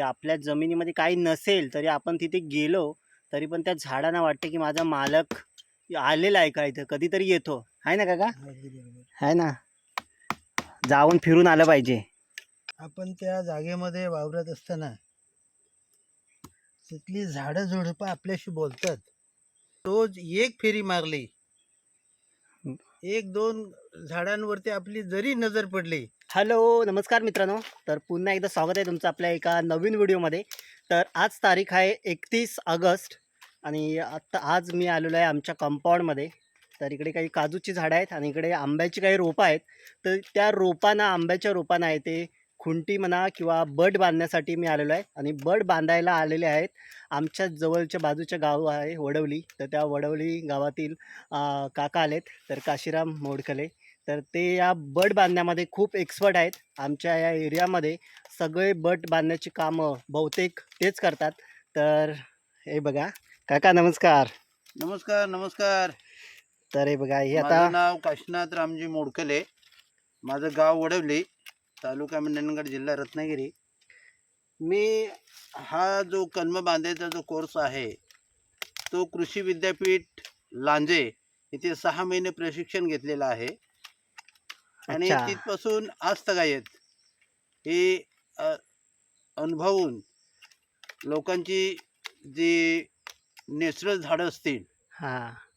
आपल्या जमिनीमध्ये काही नसेल तरी आपण तिथे गेलो तरी पण त्या झाडांना वाटते की माझा मालक आलेला आहे का इथं? कधीतरी येतो. आहे ना काका? आहे ना. जाऊन फिरून आलं पाहिजे. आपण त्या जागेमध्ये वावरत असताना तिथली झाडं झुडपं आपल्याशी बोलतात. रोज एक फेरी मारली. एक दोन झाडांवरती आपली जरी नजर पडली हॅलो नमस्कार मित्रांनो. तर पुन्हा एकदा स्वागत आहे तुमचं आपल्या एका नवीन व्हिडिओमध्ये. तर आज तारीख आहे एकतीस ऑगस्ट आणि आत्ता आज मी आलेलो आहे आमच्या कंपाऊंडमध्ये. तर इकडे काही काजूची झाडं आहेत आणि इकडे आंब्याची काही रोपं आहेत. तर त्या रोपांना आंब्याच्या रोपांना आहे ते खुंटी म्हणा किंवा बट बांधण्यासाठी मी आलेलो आहे. आणि बट बांधायला आलेले आहेत. आमच्या जवळच्या बाजूच्या गाव आहे वडवली. तर त्या वडवली गावातील काका आलेत. तर काशीराम मोडकले. तर ते या बट बांधण्यामध्ये खूप एक्सपर्ट आहेत. आमच्या या एरियामध्ये सगळे बट बांधण्याची कामं बहुतेक तेच करतात. तर हे बघा काका नमस्कार. नमस्कार नमस्कार. तर हे बघा हे माझं आता नाव काशीनाथ रामजी मोडकले. माझं गाव वडवली तालुका मंडणगड जिल्हा रत्नागिरी. मी हा जो कलम बांधायचा जो कोर्स आहे तो कृषी विद्यापीठ लांजे इथे सहा महिने प्रशिक्षण घेतलेलं आहे. आणि. तिथपासून आज तगायत हे अनुभवून लोकांची जी नॅचरल झाडं असतील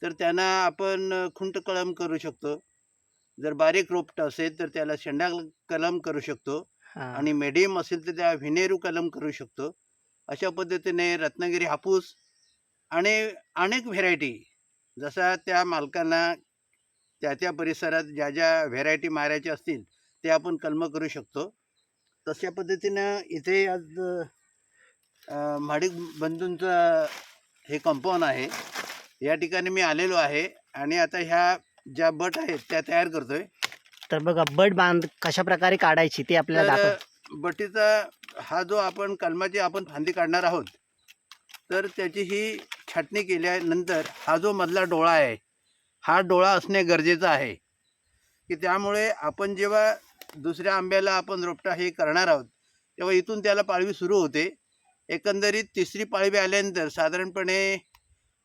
तर त्यांना आपण खुंट कलम करू शकतो. जर बारीक रोपटं असेल तर त्याला शेंडा कलम करू शकतो आणि मेडियम असेल तर त्या व्हिनेरू कलम करू शकतो. अशा पद्धतीने रत्नागिरी हापूस आणि अनेक व्हेरायटी जसा त्या मालकांना त्या त्या परिसरात ज्या ज्या व्हेरायटी मारायच्या असतील ते आपण कलम करू शकतो. तशा पद्धतीनं इथे आज अ, म्हाडिक बंधूंचं हे कंपाऊंड आहे. या ठिकाणी मी आलेलो आहे आणि आता ह्या ज्या बट आहेत त्या तयार करतोय. तर बघा बट बांध कशा प्रकारे काढायची ते आपल्याला दाखव. बटीचा हा जो आपण कलमाची आपण फांदी काढणार आहोत तर त्याची ही छाटणी केल्यानंतर हा जो मधला डोळा आहे हा डोळा असणे गरजेचं आहे. की त्यामुळे आपण जेव्हा दुसऱ्या आंब्याला आपण रोपटा हे करणार आहोत तेव्हा इथून त्याला पाळवी सुरू होते. एकंदरीत तिसरी पाळवी आल्यानंतर साधारणपणे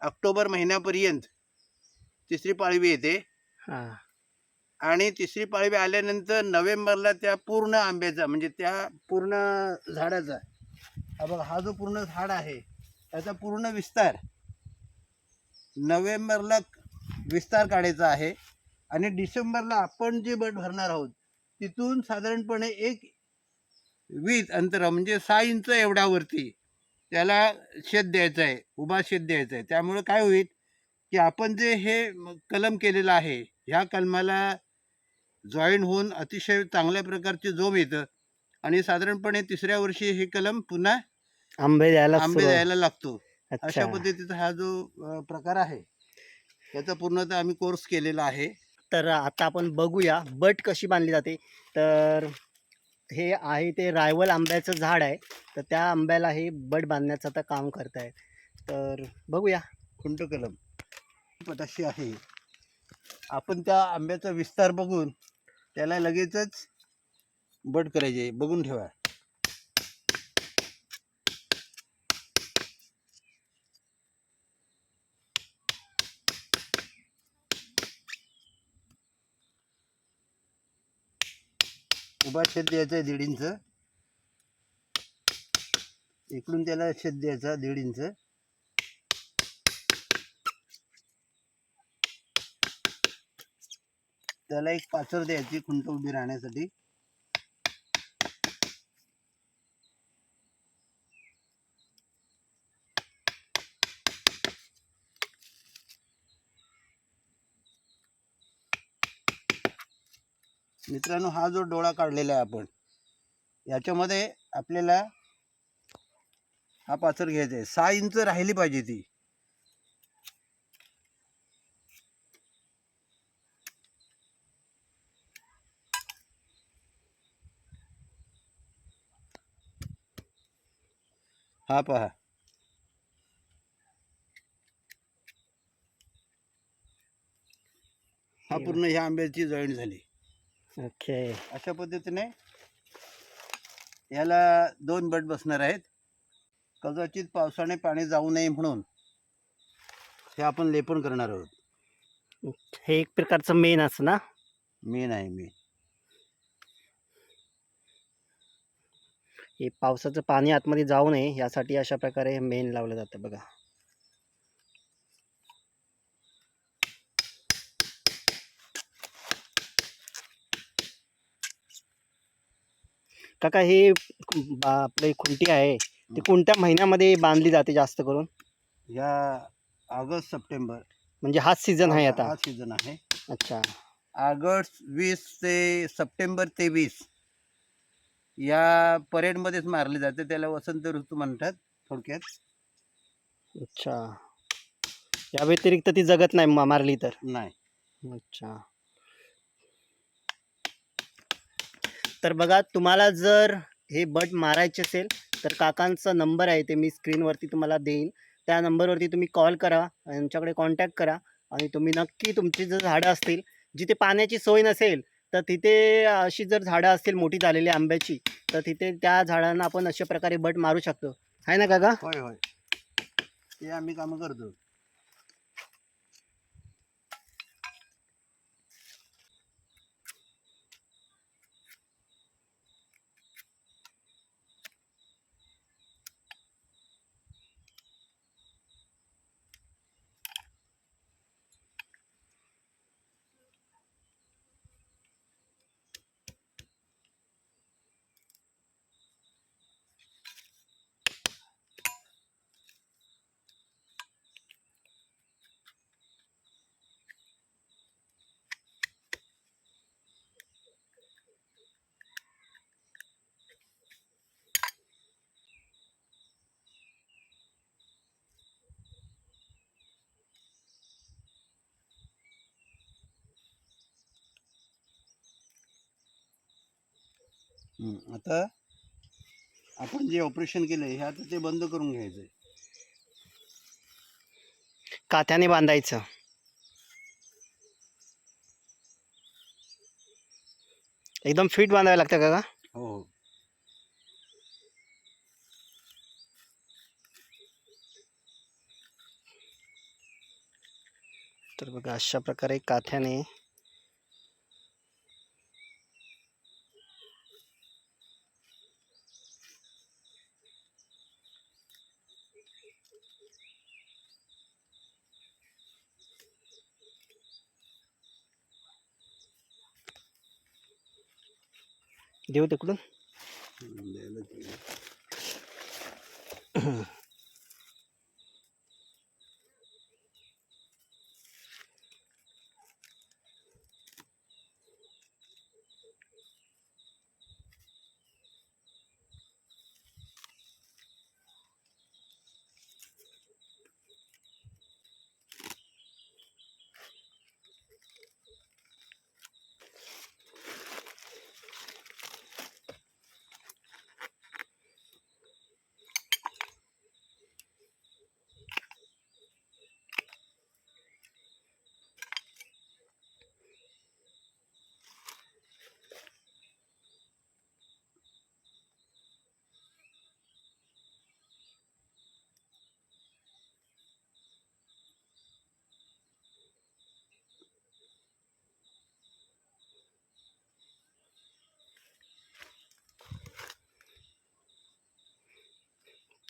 ऑक्टोबर महिन्यापर्यंत तिसरी पाळवी येते. हां. आणि तिसरी पाळवी आल्यानंतर नोव्हेंबरला त्या पूर्ण आंब्याचा म्हणजे त्या पूर्ण झाडाचा हा बघा हा जो पूर्ण झाड आहे त्याचा पूर्ण विस्तार नोव्हेंबरला विस्तार काढायचा आहे. आणि डिसेंबरला आपण जे बट भरणार आहोत तिथून साधारणपणे एक वीस अंतर म्हणजे सहा इंच एवढ्यावरती त्याला शेत द्यायचं आहे उभा शेत द्यायचा आहे. त्यामुळे काय होईल की आपण जे हे कलम केलेलं आहे ह्या कलमाला जॉईन होऊन अतिशय चांगल्या प्रकारचे जोम येतं. आणि साधारणपणे तिसऱ्या वर्षी हे कलम पुन्हा आंबे द्यायला आंबे द्यायला लागतो. अशा पद्धतीचा हा जो प्रकार आहे त्याचा पूर्णतः आम्ही कोर्स केलेला आहे. तर आता आपण बघूया बट कशी बांधली जाते. तर हे आहे ते रायवल आंब्याचं झाड आहे. तर त्या आंब्याला हे बट बांधण्याचं आता काम करतायत. तर बघूया. खुंट कलम पटाशी आहे. आपण त्या आंब्याचा विस्तार बघून त्याला लगेचच बड करायचे. बघून ठेवा. उभा छेद द्यायचा आहे दीड इंच. इकडून त्याला छेद द्यायचा दीड इंच. त्याला एक पाचर द्यायची खुंट उभी राहण्यासाठी. मित्रांनो हा जो डोळा काढलेला आहे आपण याच्यामध्ये आपल्याला हा पाचर घ्यायचा आहे. सहा इंच राहिली पाहिजे ती. हा पहा. हा पूर्ण ह्या आंब्याची जॉईंट झाली. ओके. अशा पद्धतीने याला दोन बट बसणार आहेत. कदाचित पावसाने पाणी जाऊ नये म्हणून हे आपण लेपन करणार आहोत. हे एक प्रकारचं मेन असं ना? मेन आहे मेन हे पावसाचं पाणी आतमध्ये जाऊ नये यासाठी अशा प्रकारे मेन लावलं जातं बघा. काका हे बा- आपली खुंटी आहे ती कोणत्या महिन्यामध्ये बांधली जाते जास्त करून? या ऑगस्ट सप्टेंबर. म्हणजे हाच सीझन आहे आता. हा सीझन आहे. अच्छा. ऑगस्ट वीस ते सप्टेंबर तेवीस या परेडमध्येच मारले जाते त्याला वसंत ऋतू म्हणतात थोडक्यात. अच्छा. या व्यतिरिक्त ती जगत नाही मा- मारली तर? नाही. अच्छा. तर बघा तुम्हाला जर हे बट मारायचे असेल तर काकांचा नंबर आहे ते मी स्क्रीनवरती तुम्हाला देईन. त्या नंबरवरती तुम्ही कॉल करा यांच्याकडे कॉन्टॅक्ट करा आणि तुम्ही नक्की तुमची जर झाडं असतील जिथे पाण्याची सोय नसेल तर तिथे अशी जर झाडं असतील मोठी झालेली आंब्याची तर तिथे त्या झाडांना आपण अशा प्रकारे बट मारू शकतो. आहे ना काका? होय होय. ते आम्ही कामं करतो. आता आपण जे ऑपरेशन केलं हे आता ते बंद करून घ्यायचं आहे काथ्याने बांधायचं. एकदम फिट बांधावं लागतं काका हो हो. तर बघा अशा प्रकारे काथ्याने देऊ तिकडून हम्म, द्यायला ते.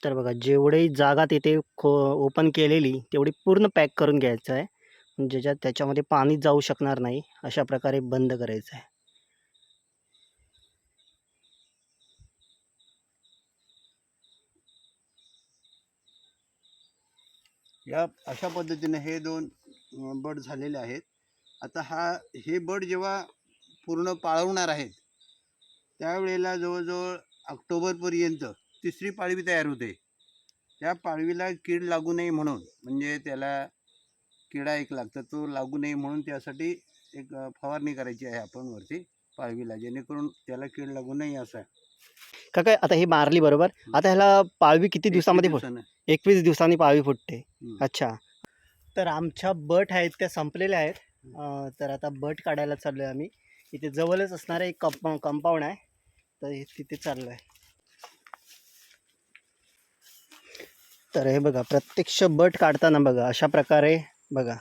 तर बघा जेवढी जागा तिथे खो ओपन केलेली तेवढी पूर्ण पॅक करून घ्यायचं आहे. ज्याच्यात त्याच्यामध्ये पाणी जाऊ शकणार नाही अशा प्रकारे बंद करायचं आहे. या अशा पद्धतीने हे दोन बड झालेले आहेत. आता हा हे बड जेव्हा पूर्ण पाळवणार आहेत त्यावेळेला जवळजवळ ऑक्टोबरपर्यंत तिसरी पाळवी तयार होते. त्या पाळवीला कीड लागू नये म्हणून म्हणजे त्याला किडा एक लागतं तो लागू नये म्हणून त्यासाठी एक फवारणी करायची आहे आपण वरती पाळवीला जेणेकरून त्याला कीड लागू नये असं. का काय आता ही मारली बरोबर. आता ह्याला पाळवी किती दिवसामध्ये फुट. एकवीस दिवसांनी पाळवी फुटते. अच्छा. तर आमच्या बट आहेत त्या संपलेल्या आहेत. तर आता बट काढायला चाललो आहे आम्ही. इथे जवळच असणारं एक कंपा कंपाऊंड आहे. तर तिथे चाललो आहे तर हे बघा प्रत्यक्ष बट काढताना बघा अशा प्रकारे बघा.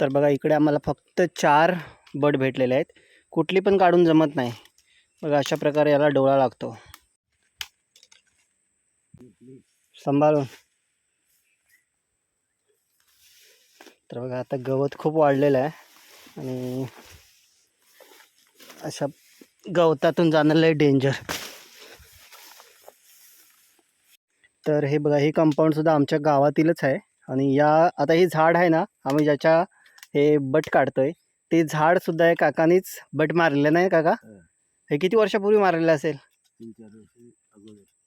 तर बघा इकडे आम्हाला फक्त चार बट भेटलेले आहेत. कुठली पण काढून जमत नाही. बघा अशा प्रकारे याला डोळा लागतो. सांभाळून. तर बघा आता गवत खूप वाढलेलं आहे. आणि अशा गवतातून जाणं लय डेंजर तर हे बघा हे कंपाऊंडसुद्धा आमच्या गावातीलच आहे. आणि या आता हे झाड आहे ना आम्ही ज्याच्या हे बट काढतोय ते झाडसुद्धा आहे काकानीच बट मारलेलं नाही काका? हं. किती वर्षापूर्वी मारलेलं असेल?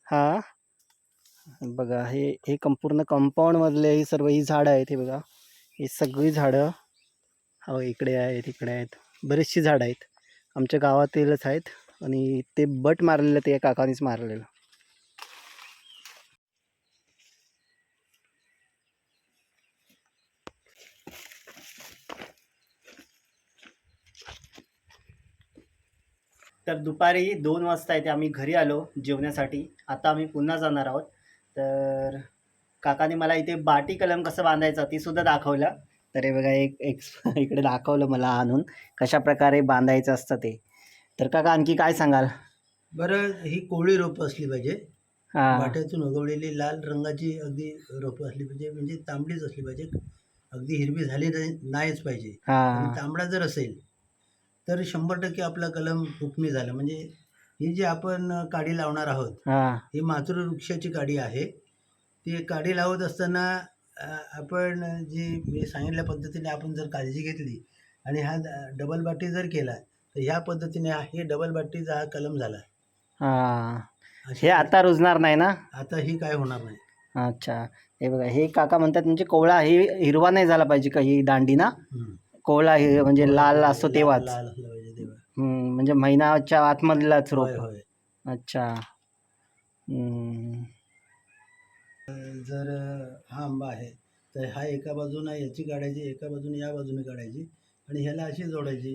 हा. बघा हे हे संपूर्ण कंपाऊंडमधले ही सर्व ही झाडं आहेत हे बघा. ही सगळी झाडं. हो इकडे आहेत इकडे आहेत. बरीचशी झाडं आहेत. आमच्या गावातीलच आहेत आणि ते बट मारलेलं ते काकानीच मारलेलं. तर दुपारी दोन वाजता येते आम्ही घरी आलो जेवण्यासाठी. आता आम्ही पुन्हा जाणार आहोत. तर काकाने मला इथे बाटी कलम कसं बांधायचं ती सुद्धा दाखवलं. तर हे बघा एक एक इकडे दाखवलं मला आणून कशा प्रकारे बांधायचं असतं ते. तर काका आणखी काय सांगाल? बरं ही कोवळी रोपं असली पाहिजे. हां. वाट्यातून उगवलेली लाल रंगाची अगदी रोपं असली पाहिजे म्हणजे तांबडीच असली पाहिजे. अगदी हिरवी झाली नाही- नाहीच पाहिजे. आणि हां तांबडा जर असेल तर शंभर टक्के आपला कलम हुकमी झाला. म्हणजे ही जी आपण काडी लावणार आहोत हां. ही मातृवृक्षाची काडी आहे. ती काडी लावत असताना आपण जी मी सांगितल्या पद्धतीने आपण जर काळजी घेतली आणि हा डबल बाटी जर केला तर ह्या पद्धतीने हा- डबल बाटीचा हा कलम झाला. हां. हे आता रुजणार नाही ना? आता ही काय होणार नाही. अच्छा. हे बघा हे काका म्हणतात म्हणजे कोवळा हे हिरवा नाही झाला पाहिजे का ही दांडी ना. कोवळा हे म्हणजे लाल असतो तेव्हाच. लाल असलं पाहिजे तेव्हा. म्हणजे महिन्याच्या आतमधलाच रोप. होय होय. अच्छा. हम्म. जर हा आंबा आहे तर हा एका बाजूनं याची काढायची एका बाजूने या बाजूने काढायची आणि ह्याला अशी जोडायची.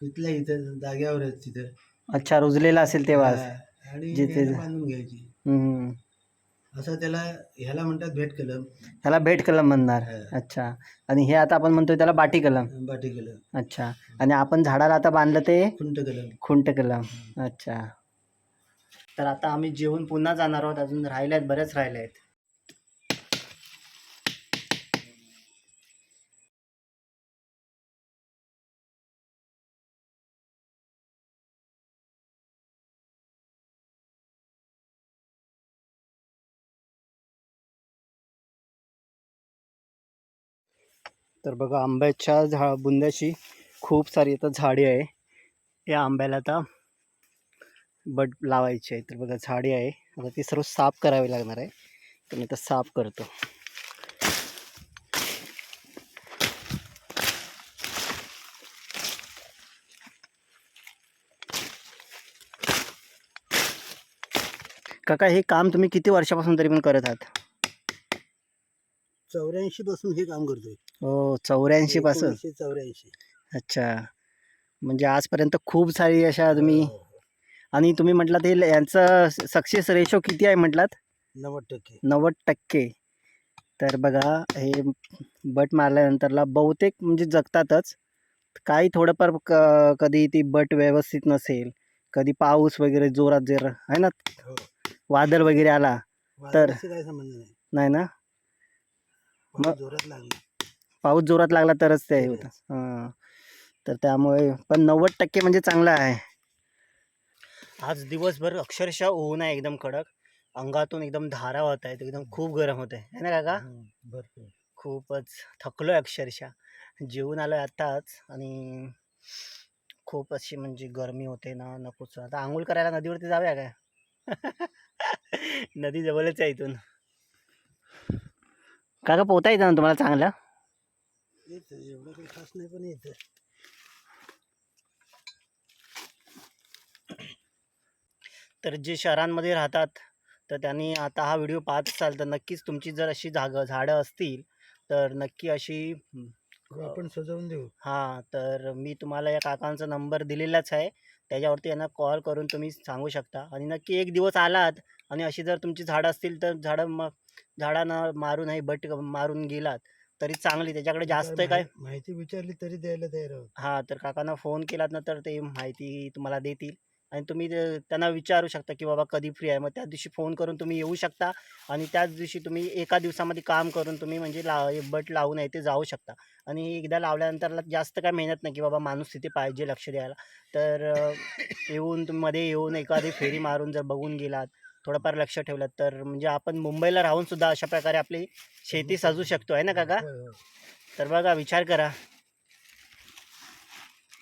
इथल्या इथं जाग्यावरच तिथं. अच्छा रुजलेला असेल तेव्हाच हा, आणि जिथे- बांधून घ्यायची. असं त्याला ह्याला म्हणतात भेट कलम. ह्याला भेट कलम म्हणणार. अच्छा. आणि हे आता आपण म्हणतोय त्याला बाटी कलम. बाटी कलम. अच्छा. आणि आपण झाडाला आता बांधलं ते? खुंट कलम. खुंट कलम. अच्छा. तर आता आम्ही जेवून पुन्हा जाणार आहोत. अजून राहिले आहेत बरेच राहिले आहेत तर बघा आंब्याच्या झा बुंद्याची खूप सारी आता झाडे आहे. या आंब्याला आता बट लावायची आहे. तर बघा झाडे आहे. आता ती सर्व साफ करावी लागणार आहे. तर मी आता साफ करतो. काका हे काम तुम्ही किती वर्षापासून तरी पण करत आहात? चौऱ्याऐंशी पासून हे काम करतोय. हो चौऱ्याऐंशी पासून? चौऱ्याऐंशी. अच्छा. म्हणजे आजपर्यंत खूप सारी अशा तुम्ही हो, आणि तुम्ही म्हटलं ते ल- यांचं सक्सेस रेशो किती आहे म्हटलात? नव्वद टक्के. नव्वद टक्के. तर बघा हे बट मारल्यानंतरला बहुतेक म्हणजे जगतातच. काही थोडंफार क कधी ती बट व्यवस्थित नसेल कधी पाऊस वगैरे जोरात जर आहे ना? हो. वादळ वगैरे आला तर- नाही. नाही पाऊस जोरात लागला. पाऊस जोरात लागला तरच ते हे. होतं. हां. तर त्यामुळे पण नव्वद टक्के म्हणजे चांगलं आहे. आज दिवसभर अक्षरशः ऊन आहे एकदम कडक. अंगातून एकदम धारा होत आहेत एकदम खूप गरम होत आहे. ना काका? भरपूर. खूपच थकलो आहे अक्षरशः. जेवून आलो आहे आत्ताच आणि खूप अशी म्हणजे गरमी होते ना नकोच. आता आंघोळ करायला नदीवरती जाऊया काय? नदी जवळच आहे इथून. काका पोहता येतं ना तुम्हाला चांगलं? येतं एवढं काही खास नाही पण येतं. तर जे शहरांमध्ये राहतात तर त्यांनी आता हा व्हिडिओ पाहत असाल तर नक्कीच तुमची जर अशी जागा झाडं असतील तर नक्की अशी आपण सजवून देऊ. हां तर मी तुम्हाला या काकांचा नंबर दिलेलाच आहे. त्याच्यावरती यांना कॉल करून तुम्ही सांगू शकता. आणि नक्की एक दिवस आलात आणि अशी जर तुमची झाडं असतील तर झाडं मग झाडांना मारून नाही बट मारून गेलात तरी चांगली त्याच्याकडे जास्त काय माहि- माहिती विचारली तरी द्यायला तयार आहोत. हां तर काकांना फोन केलात ना तर ते माहिती तुम्हाला देतील. आणि तुम्ही ते- त्यांना विचारू शकता की बाबा कधी फ्री आहे मग त्या दिवशी फोन करून तुम्ही येऊ शकता आणि त्याच दिवशी तुम्ही एका दिवसामध्ये काम करून तुम्ही म्हणजे ला बट लावून आहे ते जाऊ शकता. आणि एकदा लावल्यानंतर जास्त काय मेहनत नाही की बाबा माणूस तिथे पाहिजे लक्ष द्यायला. तर येऊन तुम्ही मध्ये येऊन एखादी फेरी मारून जर बघून गेलात थोडंफार लक्ष ठेवलात तर म्हणजे आपण मुंबईला राहून सुद्धा अशा प्रकारे आपली शेती सजू शकतो आहे ना काका. तर बघा विचार करा.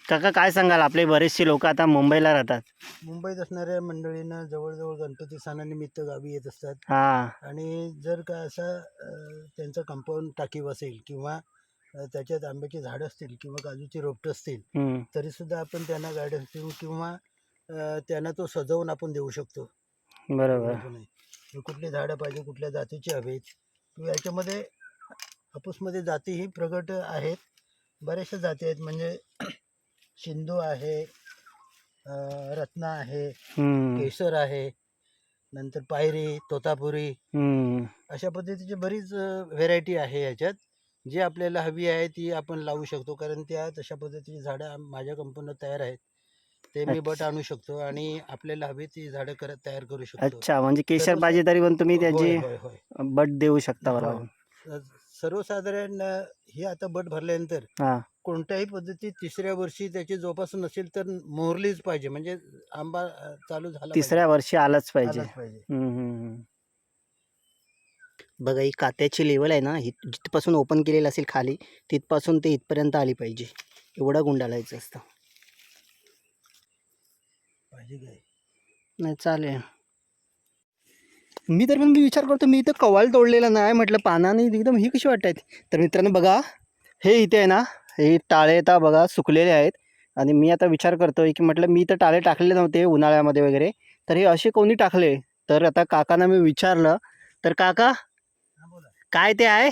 काका काय सांगाल? आपले बरेचसे लोक आता मुंबईला राहतात. मुंबईत असणाऱ्या मंडळींना जवळजवळ गणपती सणानिमित्त गावी येत असतात. हां. आणि जर का असा अ, त्यांचं कंपाऊंड टाकीव असेल किंवा अ, त्याच्यात आंब्याची झाडं असतील किंवा काजूची रोपटं असतील हम्म, तरीसुद्धा आपण त्यांना गायडन्स देऊ किंवा अ, त्यांना तो सजवून आपण देऊ शकतो. बरोबर. की कुठली झाडं पाहिजे कुठल्या जातीची हवीत याच्यामध्ये हापूसमध्ये जातीही प्रगट आहेत. बऱ्याचशा जाती आहेत म्हणजे सिंधू आहे रत्ना आहे केसर आहे नंतर पायरी तोतापुरी. अशा पद्धतीची बरीच व्हेरायटी आहे याच्यात. जी आपल्याला हवी आहे ती आपण लावू शकतो. कारण त्या तशा पद्धतीची झाडं माझ्या कंपनीत तयार आहेत. ते मी बट. आणू शकतो आणि आपल्याला हवी ती झाडं करत तयार करू शकतो अच्छा म्हणजे केशर तरी पण तुम्ही त्याची होय, होय. बट देऊ शकता होय. बरोबर सर्वसाधारण अ, हे आता बट भरल्यानंतर हां कोणत्याही पद्धतीत तिसऱ्या वर्षी त्याची जोपासून नसेल तर मोरलीच पाहिजे म्हणजे आंबा अ, चालू झाला तिसऱ्या वर्षी आलंच पाहिजे. पाहिजे आलाच पाहिजे हम्म, हम्म, हम्म. बघा ही कात्याची लेवल आहे ना ही जिथपासून ओपन केलेलं असेल खाली तिथपासून ते इथपर्यंत आली पाहिजे एवढं गुंडाळायचं असतं पाहिजे काय? नाही चालेल. मी तर पण मी विचार करतो मी इथं कवाल तोडलेला नाही म्हटलं पानाने एकदम ही कशी वाटत तर मित्रांनो बघा हे इथे आहे ना हे टाळे आता बघा सुकलेले आहेत. आणि मी आता विचार करतोय की म्हटलं मी तर टाळे टाकलेले नव्हते उन्हाळ्यामध्ये वगैरे. तर हे असे कोणी टाकले? तर आता काकांना मी विचारलं तर काका हा बोला. काय ते आहे?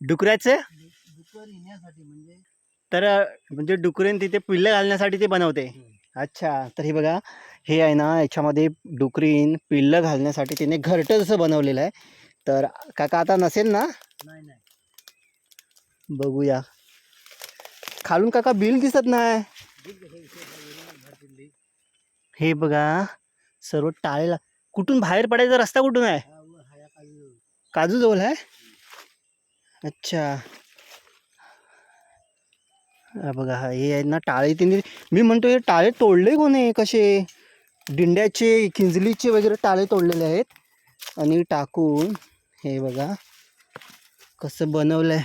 डुकऱ्याचे? म्हणजे? तर म्हणजे डुकरेन तिथे पिल्लं घालण्यासाठी ते बनवते. अच्छा तर हे बघा हे आहे ना याच्यामध्ये डुकरीन पिल्लं घालण्यासाठी तिने घरटं जसं बनवलेलं आहे. तर काका आता नसेल ना? नाही नाही. बघूया. खालून काका बिल दिसत नाही. हे बघा सर्व टाळेला कुठून बाहेर पडायचा रस्ता कुठून आहे? हा व हाया काजू काजू जवळ आहे? अच्छा. बघा हे आहेत ना टाळे तिने मी म्हणतो हे टाळे तोडले कोणी? कसे? दिंड्याचे किंजलीचे वगैरे टाळे तोडलेले आहेत. आणि टाकून हे बघा कसं बनवलं आहे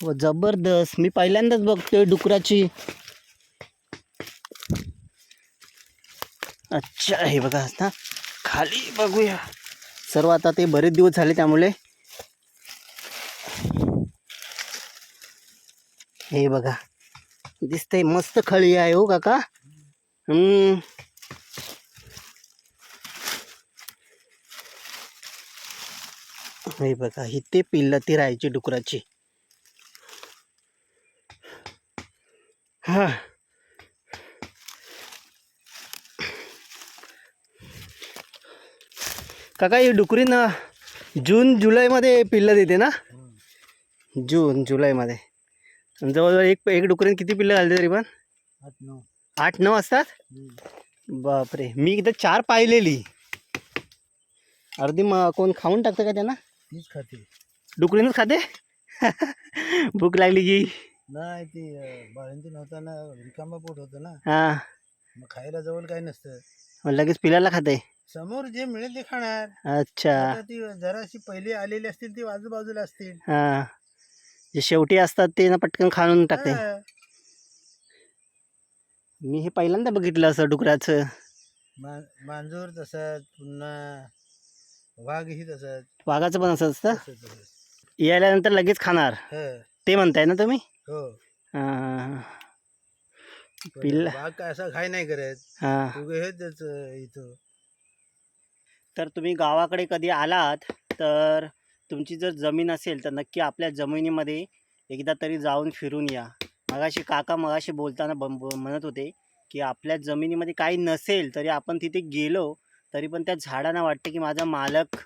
हो, व जबरदस्त. मी पहिल्यांदाच बघतोय डुकराची. अच्छा हे बघा ना खाली बघूया. सर्व आता ते बरेच दिवस झाले त्यामुळे. हे बघा. दिसतंय मस्त खळी आहे हो काका. हम्म. हे बघा इथे पिल्लं ती राहायची डुकराची. हा. काका ही डुकरी ना जून जुलैमध्ये पिल्लं देते ना? जून जुलैमध्ये. आणि जवळजवळ एक एक डुकरीने किती पिल्लं घालते तरी पण? आठ नऊ. आठ नऊ असतात. बापरे. मी इथं चार पाहिलेली. अर्धी मग कोण खाऊन टाकतं का त्यांना? तीच खाते. डुकरीनच खाते? भूक लागली की. नाही ती अं, बाळंती नव्हताना रिकामा पोट होतं ना. हां. मग खायला जवळ काय नसतं. लगेच पिल्याला खाते. समोर जे मिळेल ते खाणार. अच्छा. ती जराशी पहिली आलेली असतील ती आजूबाजूला असतील. हां. जे शेवटी असतात ते ना पटकन खाऊन टाकते. हा. मी हे पहिल्यांदा बघितलं असं डुकराचं. मा- मांजूर तसंच पुन्हा वाघही तसंच. वाघाचं पण असं असतं? तसंच तसंच. यायल्यानंतर लगेच खाणार. हं, ते म्हणताय ना तुम्ही? हो. हां पण पिल्ला. वाघ काय असा घाय नाही करत. हां. उगे हे त्याच इथं. तर तुम्ही गावाकडे कधी आलात तर तुमची जर जमीन असेल तर नक्की आपल्या जमिनीमध्ये एकदा तरी जाऊन फिरून या. मगाशी काका मगाशी बोलताना बं म्हणत होते की आपल्या जमिनीमध्ये काही नसेल तरी आपण तिथे गेलो तरी पण त्या झाडांना वाटते की माझा मालक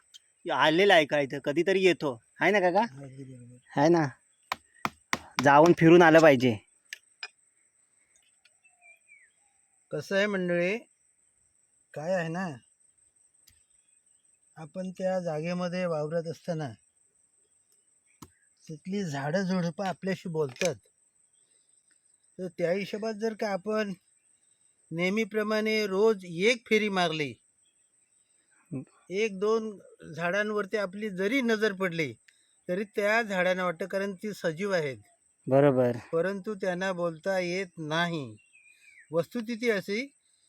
आलेला आहे का इथं? कधीतरी येतो. आहे ना काका? आहे ना? जाऊन फिरून आलं पाहिजे. कसं आहे मंडळी? काय आहे ना? आपण त्या जागेमध्ये वावरत असताना तिथली झाडं झुडपं आपल्याशी बोलतात. तर त्या हिशोबात जर का आपण नेहमीप्रमाणे रोज एक फेरी मारली एक दोन झाडांवरती आपली जरी नजर पडली तरी त्या झाडांना वाटतं कारण ती सजीव आहेत. बरोबर. परंतु त्यांना बोलता येत नाही. वस्तुस्थिती अशी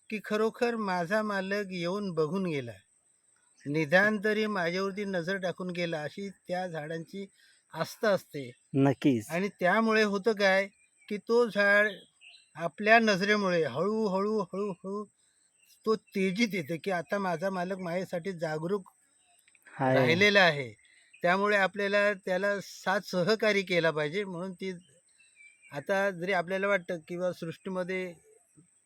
की खरोखर माझा मालक येऊन बघून गेला. निदान तरी माझ्यावरती नजर टाकून गेला अशी त्या झाडांची आस्था असते. नक्कीच. आणि त्यामुळे होतं काय की तो झाड आपल्या नजरेमुळे हळूहळू हळूहळू तो तेजीत येते की आता माझा मालक माझ्यासाठी जागरूक राहिलेला आहे. त्यामुळे आपल्याला त्याला साथ सहकार्य केला पाहिजे म्हणून ती आता जरी आपल्याला वाटतं किंवा सृष्टीमध्ये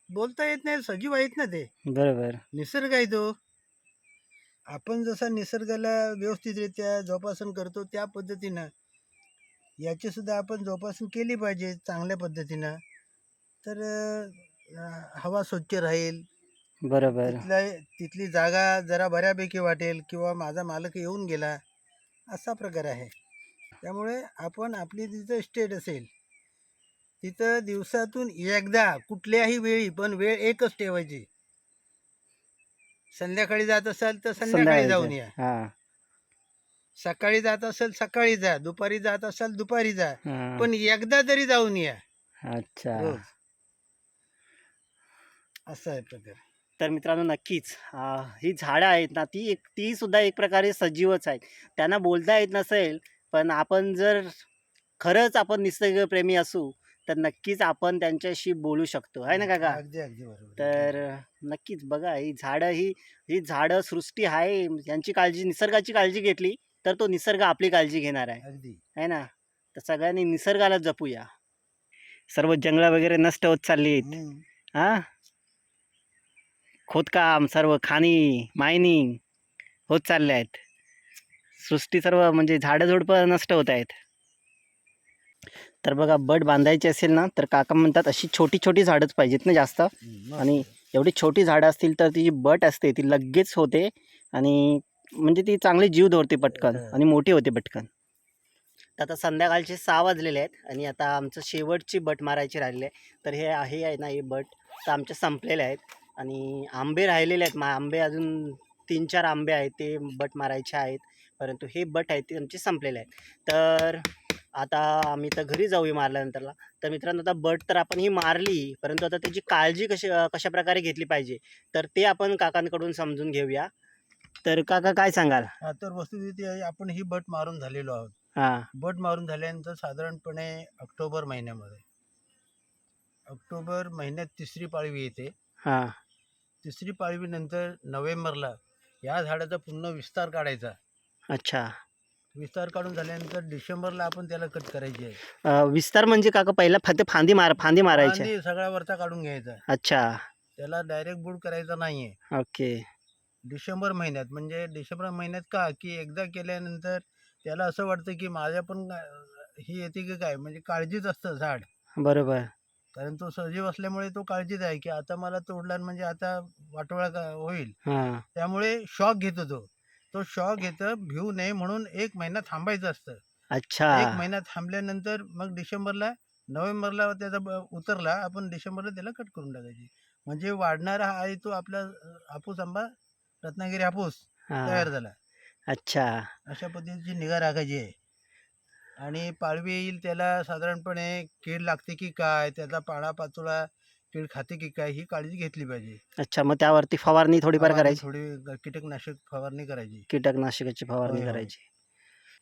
बोलता येत नाही सजीव आहेत ना ते. बरोबर. निसर्ग आहे तो. आपण जसा निसर्गाला व्यवस्थितरित्या जोपासन करतो त्या पद्धतीनं याची सुद्धा आपण जोपासन केली पाहिजे चांगल्या पद्धतीनं. तर अं, हवा स्वच्छ राहील. बरोबर. तिथल्या तिथली जागा जरा बऱ्यापैकी वाटेल किंवा माझा मालक येऊन गेला असा प्रकार आहे. त्यामुळे आपण आपली तिथं स्टेट असेल तिथं दिवसातून एकदा कुठल्याही वेळी पण वेळ एकच ठेवायची. संध्याकाळी जात असाल तर संध्याकाळी जाऊन या. हा. सकाळी जात असेल सकाळी जा. दुपारी जात असाल दुपारी जा. हा. पण एकदा तरी जाऊन या. अच्छा. रोज. असा आहे प्रकार. तर मित्रांनो नक्कीच आ, ही झाडं आहेत ना ती एक ती सुद्धा एक प्रकारे सजीवच आहेत. त्यांना बोलता येत नसेल पण आपण जर खरंच आपण निसर्गप्रेमी असू तर नक्कीच आपण त्यांच्याशी बोलू शकतो. आहे ना काका? अगदी अगदी बरोबर. तर नक्कीच बघा ही झाडं ही ही झाडं सृष्टी आहे. यांची काळजी निसर्गाची काळजी घेतली तर तो निसर्ग आपली काळजी घेणार आहे. अगदी. आहे ना? तर सगळ्यांनी निसर्गाला जपूया. सर्व जंगलं वगैरे नष्ट होत चालली आहेत. हम्म. हा खोदकाम सर्व खाणी मायनिंग होत चालले आहेत. सृष्टी सर्व म्हणजे झाडं झुडपं नष्ट होत आहेत. तर बघा बट बांधायची असेल ना तर काका म्हणतात अशी छोटी छोटी झाडंच पाहिजेत ना जास्त. आणि एवढी छोटी झाडं असतील तर ती जी बट असते ती लगेच होते. आणि म्हणजे ती चांगली जीव धरते पटकन. आणि मोठी होते पटकन. तर आता संध्याकाळचे सहा वाजलेले आहेत आणि आता आमचं शेवटची बट मारायची राहिली आहे. तर हे आहे आहे ना हे बट तर आमचे संपलेले आहेत. आणि आंबे राहिलेले आहेत. मा आंबे अजून तीन चार आंबे आहेत ते बट मारायचे आहेत. परंतु हे बट आहेत ते आमचे संपलेले आहेत. तर आता आम्ही तर घरी जाऊया मारल्यानंतरला. तर मित्रांनो आता बट तर आपण ही मारली परंतु आता त्याची काळजी कशी कशा प्रकारे घेतली पाहिजे तर ते आपण काकांकडून समजून घेऊया. तर काका काय सांगाल? तर वस्तुस्थिती आहे आपण ही बट मारून झालेलो आहोत. हां. बट मारून झाल्यानंतर साधारणपणे ऑक्टोबर महिन्यामध्ये ऑक्टोबर महिन्यात तिसरी पाळवी येते. हां. तिसरी पाळवीनंतर नोव्हेंबरला या झाडाचा पूर्ण विस्तार काढायचा. अच्छा. विस्तार काढून झाल्यानंतर डिसेंबरला आपण त्याला कट करायची आहे. अ, विस्तार म्हणजे काका पहिला फक्त फांदी मार फांदी मारायची फांदी सगळा वरचा काढून घ्यायचा अच्छा. त्याला डायरेक्ट बुड करायचा नाहीये. ओके. डिसेंबर महिन्यात म्हणजे डिसेंबर महिन्यात का? की एकदा केल्यानंतर त्याला असं वाटतं की माझ्या पण ही येते की काय? म्हणजे काळजीच असतं झाड. बरोबर. कारण तो सजीव असल्यामुळे तो काळजीत आहे की आता मला तोडला म्हणजे आता वाटोळा का होईल. हां. त्यामुळे शॉक घेतो तो. तो शॉक घेतं भिवू नये म्हणून एक महिना थांबायचं असतं. एक अच्छा महिना थांबल्यानंतर मग डिसेंबरला नोव्हेंबरला त्याचा ब- उतरला आपण डिसेंबरला त्याला कट करून टाकायची. म्हणजे वाढणारा हा आहे तो आपला अ, हापूस आंबा रत्नागिरी हापूस तयार झाला. अच्छा. अशा पद्धतीची निगा राखायची आहे. आणि पाळवी येईल त्याला साधारणपणे कीड लागते की काय त्याचा पाळा पाचोळा कीड खाते की काय ही काळजी घेतली पाहिजे. अच्छा मग त्यावरती फवारणी थोडीफार फवारणी करायची? थोडी कीटकनाशक फवारणी करायची. कीटकनाशकाची फवारणी होय, होय. करायची.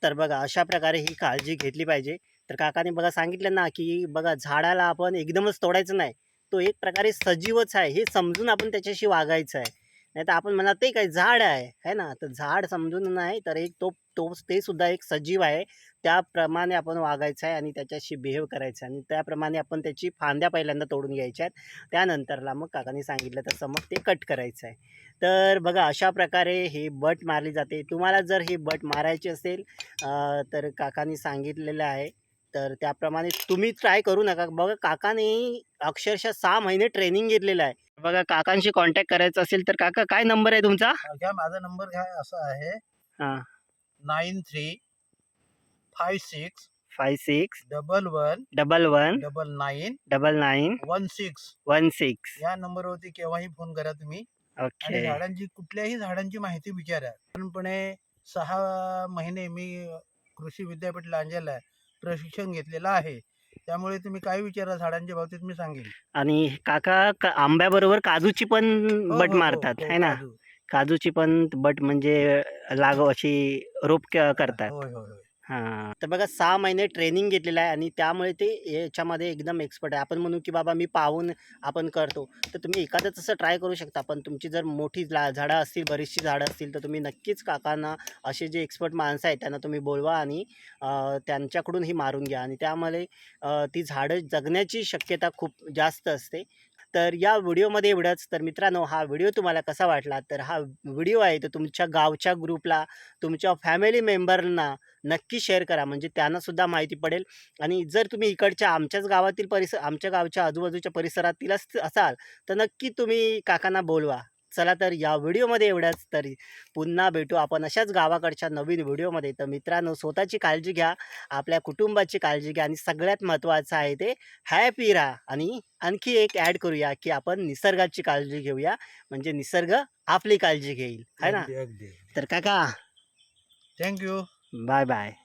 तर बघा अशा प्रकारे ही काळजी घेतली पाहिजे. तर काकाने बघा सांगितलं ना की बघा झाडाला आपण एकदमच तोडायचं नाही. तो एक प्रकारे सजीवच आहे हे समजून आपण त्याच्याशी वागायचं आहे. नाही तर आपण म्हणा ते काय झाड आहे. है ना? तर झाड समजून नाही तर एक तो तो ते सुद्धा एक सजीव आहे. त्याप्रमाणे आपण वागायचं आहे आणि त्याच्याशी बिहेव करायचं आहे. आणि त्याप्रमाणे आपण त्याची फांद्या पहिल्यांदा तोडून घ्यायच्या आहेत. त्यानंतरला मग काकांनी सांगितलं तसं मग ते कट करायचं आहे. तर बघा अशा प्रकारे ही बट मारली जाते. तुम्हाला जर ही बट मारायची असेल तर काकांनी सांगितलेलं आहे तर त्याप्रमाणे तुम्ही ट्राय करू नका. बघा काकाने अक्षरशः सहा महिने ट्रेनिंग घेतलेलं आहे. बघा काकांशी कॉन्टॅक्ट करायचं असेल तर काका काय नंबर आहे तुमचा? घ्या माझा नंबर घ्या असा आहे. हां. Nine three five six five six double one double one double nine double nine one six one six या नंबरवरती केव्हाही फोन करा तुम्ही. आणि ओके झाडांची कुठल्याही झाडांची माहिती विचारा. पूर्णपणे सहा महिने मी कृषी विद्यापीठ लांजाला प्रशिक्षण घेतलेलं आहे. त्यामुळे तुम्ही काय विचारा झाडांच्या बाबतीत मी सांगेन. आणि काका का- आंब्याबरोबर काजूची पण हो, बट हो, हो, मारतात हो, है ना? काजू. काजूची पण बट म्हणजे लागव अशी रोप क- करतात. होय होय होय. हां. तर बघा सहा महिने ट्रेनिंग घेतलेलं आहे आणि त्यामुळे ते याच्यामध्ये एकदम एक्सपर्ट आहे. आपण म्हणू की बाबा मी पाहून आपण करतो. तर तुम्ही एखादं तसं ट्राय करू शकता. पण तुमची जर मोठी ला झाडं असतील बरीचशी झाडं असतील तर तुम्ही नक्कीच काकांना असे जे एक्सपर्ट माणसं आहेत त्यांना तुम्ही बोलवा आणि त्यांच्याकडून ही मारून घ्या. आणि त्यामुळे ती झाडं जगण्याची शक्यता खूप जास्त असते. तर या व्हिडिओमध्ये एवढंच. तर मित्रांनो हा व्हिडिओ तुम्हाला कसा वाटला? तर हा व्हिडिओ आहे तो तुमच्या गावच्या ग्रुपला तुमच्या फॅमिली मेंबरना नक्की शेअर करा. म्हणजे त्यांनासुद्धा माहिती पडेल. आणि जर तुम्ही इकडच्या आमच्याच गावातील परिसर आमच्या गावच्या आजूबाजूच्या परिसरातील असाल तर नक्की तुम्ही काकांना बोलवा. चला तर या व्हिडिओमध्ये एवढंच. तरी पुन्हा भेटू आपण अशाच गावाकडच्या नवीन व्हिडिओमध्ये. तर मित्रांनो स्वतःची काळजी घ्या आपल्या कुटुंबाची काळजी घ्या आणि सगळ्यात महत्त्वाचं आहे ते हॅपी राहा. आणि आणखी एक ॲड करूया की आपण निसर्गाची काळजी घेऊया म्हणजे निसर्ग आपली काळजी घेईल. है ना? तर काका. Thank you bye bye.